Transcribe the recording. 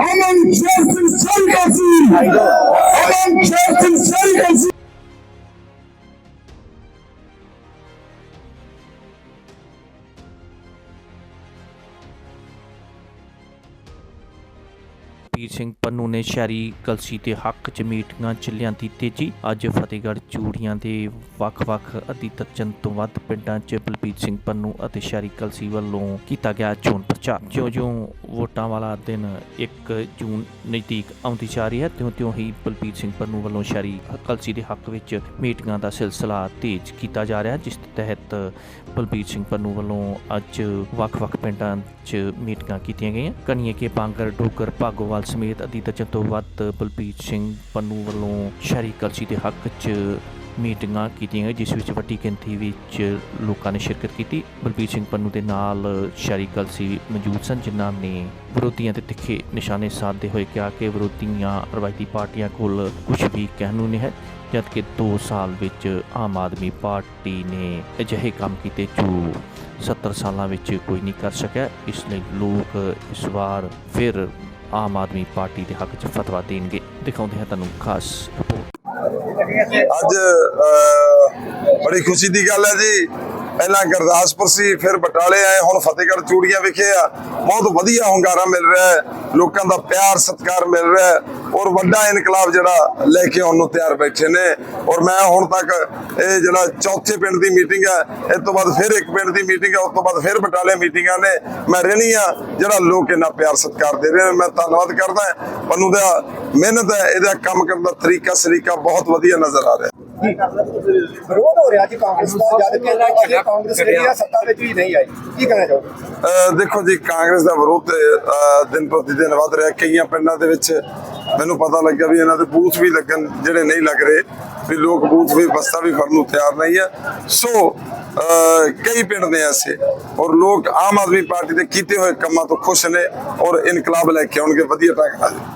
Hemen içersin sen katil. Balbir Singh Pannu ਨੇ ਸ਼ਹਿਰੀ ਕਲਸੀ ਦੇ ਹੱਕ 'ਚ ਮੀਟਿੰਗਾਂ 'ਚ ਲਿਆਂਦੀ ਤੇਜ਼ੀ। ਅੱਜ ਫਤਿਹਗੜ੍ਹ ਚੂੜੀਆਂ ਦੇ ਵੱਖ-ਵੱਖ ਅੱਧੀ ਦਰਜਨ ਤੋਂ ਵੱਧ ਪਿੰਡਾਂ 'ਚ ਬਲਬੀਰ ਸਿੰਘ ਪੰਨੂ ਅਤੇ ਸ਼ਹਿਰੀ ਕਲਸੀ ਵੱਲੋਂ ਕੀਤਾ ਗਿਆ ਚੋਣ ਪ੍ਰਚਾਰ। ਜਿਉਂ-ਜਿਉਂ ਵੋਟਾਂ ਵਾਲਾ ਦਿਨ 1 ਜੂਨ ਨਜ਼ਦੀਕ ਆਉਂਦੀ ਜਾ ਰਹੀ ਹੈ, ਤਿਉਂ-ਤਿਉਂ ਹੀ ਬਲਬੀਰ ਸਿੰਘ ਪੰਨੂ ਵੱਲੋਂ ਸ਼ਹਿਰੀ ਕਲਸੀ ਦੇ ਹੱਕ ਵਿੱਚ ਮੀਟਿੰਗਾਂ ਦਾ ਸਿਲਸਿਲਾ ਤੇਜ਼ ਕੀਤਾ ਜਾ ਰਿਹਾ ਜਿਸ ਤਹਿਤ ਬਲਬੀਰ ਸਿੰਘ ਪੰਨੂ ਵੱਲੋਂ ਅੱਜ ਵੱਖ-ਵੱਖ ਪਿੰਡਾਂ 'ਚ ਮੀਟਿੰਗਾਂ ਕੀਤੀਆਂ ਗਈਆਂ। ਕਨੀਏ ਕੇ ਬਾਂਗਰ ਡੋਗਰ, ਭਾਗੋਵਾਲ ਸਮੇਤ ਅੱਧੀ ਦਰਜਨ ਤੋਂ ਵੱਧ ਬਲਬੀਰ ਸਿੰਘ ਪੰਨੂ ਵੱਲੋਂ ਸ਼ਹਿਰੀ ਕਲਸੀ ਦੇ ਹੱਕ 'ਚ ਮੀਟਿੰਗਾਂ ਕੀਤੀਆਂ ਗਈਆਂ, ਜਿਸ ਵਿੱਚ ਵੱਡੀ ਗਿਣਤੀ ਵਿੱਚ ਲੋਕਾਂ ਨੇ ਸ਼ਿਰਕਤ ਕੀਤੀ। ਬਲਬੀਰ ਸਿੰਘ ਪੰਨੂ ਦੇ ਨਾਲ ਸ਼ਹਿਰੀ ਕਲਸੀ ਮੌਜੂਦ ਸਨ, ਜਿਨ੍ਹਾਂ ਨੇ ਵਿਰੋਧੀਆਂ ਤੇ ਤਿੱਖੇ ਨਿਸ਼ਾਨੇ ਸਾਧਦੇ ਹੋਏ ਕਿਹਾ ਕਿ ਵਿਰੋਧੀਆਂ ਰਵਾਇਤੀ ਪਾਰਟੀਆਂ ਕੋਲ ਕੁਝ ਵੀ ਕਹਿਣ ਨੂੰ ਨਹੀਂ ਹੈ, ਜਦਕਿ 2 ਸਾਲ ਵਿੱਚ ਆਮ ਆਦਮੀ ਪਾਰਟੀ ਨੇ ਅਜਿਹੇ ਕੰਮ ਕੀਤੇ ਜੋ 70 ਸਾਲਾਂ ਵਿੱਚ ਕੋਈ ਨਹੀਂ ਕਰ ਸਕਿਆ। ਇਸ ਲਈ ਲੋਕ ਇਸ ਵਾਰ ਫਿਰ ਆਮ ਆਦਮੀ ਪਾਰਟੀ ਦੇ ਹੱਕ 'ਚ ਫਤਵਾ ਦੇਣਗੇ। ਦਿਖਾਉਂਦੇ ਹਾਂ ਤੁਹਾਨੂੰ ਖਾਸ ਰਿਪੋਰਟ। ਅੱਜ ਅਹ, ਬੜੀ ਖੁਸ਼ੀ ਦੀ ਗੱਲ ਹੈ ਜੀ। ਪਹਿਲਾਂ ਗੁਰਦਾਸਪੁਰ ਸੀ ਫਿਰ ਬਟਾਲੇ ਆਏ ਹੁਣ ਫਤਿਹਗੜ੍ਹ ਚੂੜੀਆਂ ਵਿਖੇ ਆ। ਬਹੁਤ ਵਧੀਆ ਹੁੰਗਾਰਾ ਮਿਲ ਰਿਹਾ ਹੈ। ਲੋਕਾਂ ਦਾ ਪਿਆਰ ਸਤਿਕਾਰ ਮਿਲ ਰਿਹਾ ਹੈ। ਔਰ ਵੱਡਾ ਇਨਕਲਾਬ ਜਿਹੜਾ ਲੈ ਕੇ ਆਉਣ ਨੂੰ ਤਿਆਰ ਬੈਠੇ ਨੇ। ਔਰ ਮੈਂ ਹੁਣ ਤੱਕ ਇਹ ਜਿਹੜਾ ਚੌਥੇ ਪਿੰਡ ਦੀ ਮੀਟਿੰਗ ਹੈ ਇਸ ਤੋਂ ਬਾਅਦ ਫਿਰ ਇੱਕ ਪਿੰਡ ਦੀ ਮੀਟਿੰਗ ਹੈ ਉਸ ਤੋਂ ਬਾਅਦ ਫਿਰ ਬਟਾਲੇ ਮੀਟਿੰਗਾਂ ਨੇ। ਮੈਂ ਰਹਿਣੀ ਆ ਜਿਹੜਾ ਲੋਕ ਇੰਨਾ ਪਿਆਰ ਸਤਿਕਾਰ ਦੇ ਰਹੇ ਨੇ ਮੈਂ ਧੰਨਵਾਦ ਕਰਦਾ। ਪੰਨੂ ਦਾ ਮਿਹਨਤ ਹੈ ਇਹਦਾ ਕੰਮ ਕਰਨ ਦਾ ਤਰੀਕਾ ਸਲੀਕਾ ਬਹੁਤ ਵਧੀਆ ਨਜ਼ਰ ਆ ਰਿਹਾ। ਵਿਰੋਧ ਹੋ ਰਿਹਾ ਜੀ ਕਾਂਗਰਸ ਦਾ ਜਦ ਕਿ ਕਾਂਗਰਸ ਜਿਹੜੀ ਸੱਤਾ ਵਿੱਚ ਵੀ ਨਹੀਂ ਆਈ। ਕੀ ਕਹਿਣਾ ਚਾਹੋਗੇ? ਦੇਖੋ ਜੀ ਕਾਂਗਰਸ ਦਾ ਵਿਰੋਧ ਦਿਨ ਪ੍ਰਤੀ ਦਿਨ ਵੱਧ ਰਿਹਾ। ਕਈਆਂ ਪਿੰਡਾਂ ਦੇ ਵਿੱਚ ਮੈਨੂੰ ਪਤਾ ਲੱਗਾ ਵੀ ਇਹਨਾਂ ਦੇ ਬੂਥ ਵੀ ਲੱਗਣ ਜਿਹੜੇ ਨਹੀਂ ਲੱਗ ਰਹੇ, ਵੀ ਲੋਕ ਬੂਥ ਵੀ, ਬਸਤਾ ਵੀ ਫੜਨ ਨੂੰ ਤਿਆਰ ਨਹੀਂ ਹੈ। ਸੋ ਅਹ, ਕਈ ਪਿੰਡ ਨੇ ਐਸੇ, ਔਰ ਲੋਕ ਆਮ ਆਦਮੀ ਪਾਰਟੀ ਦੇ ਕੀਤੇ ਹੋਏ ਕੰਮਾਂ ਤੋਂ ਖੁਸ਼ ਨੇ ਔਰ ਇਨਕਲਾਬ ਲੈ ਕੇ ਆਉਣਗੇ, ਵਧੀਆ ਢੰਗ ਨਾਲ।